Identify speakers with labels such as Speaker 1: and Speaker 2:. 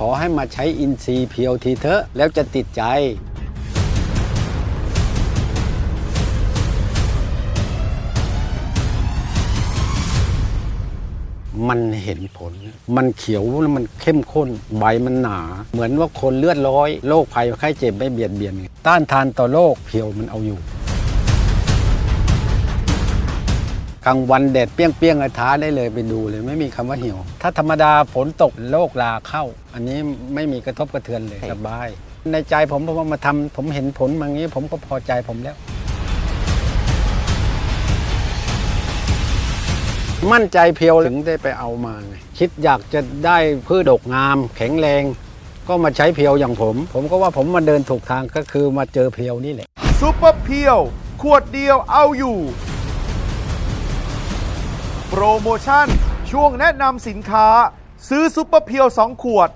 Speaker 1: ขอให้มาใช้อินทรีย์เพียวทีเถอะแล้วจะติดใจมันเห็นผล มันเขียวแล้วมันเข้มข้น ใบมันหนา เหมือนว่าคนเลือดร้อย โรคภัยไข้เจ็บไม่เบียดเบียน ต้านทานต่อโรคเพียวมันเอาอยู่ กลางวันแดดเปรี้ยงๆอะท้าได้เลยไปดูเลยไม่มีคำว่าเหี่ยวถ้าธรรมดาฝนตกโรคลาเข้า อันนี้ไม่มีกระทบกระเทือนเลยสบาย ในใจผมพอมาทำผมเห็นผลมาอย่างนี้ผมก็พอใจผมแล้ว มั่นใจเพียวถึงได้ไปเอามาไงคิดอยากจะได้พืชดกงาม แข็งแรง ก็มาใช้เพียวอย่างผม ผมก็ว่าผมมาเดินถูกทางก็คือมาเจอเพียวนี่แหละ
Speaker 2: ซูเปอร์เพียวขวดเดียวเอาอยู่ โปรโมชั่น ช่วงแนะนำสินค้า ซื้อซูเปอร์เพียว 2 ขวด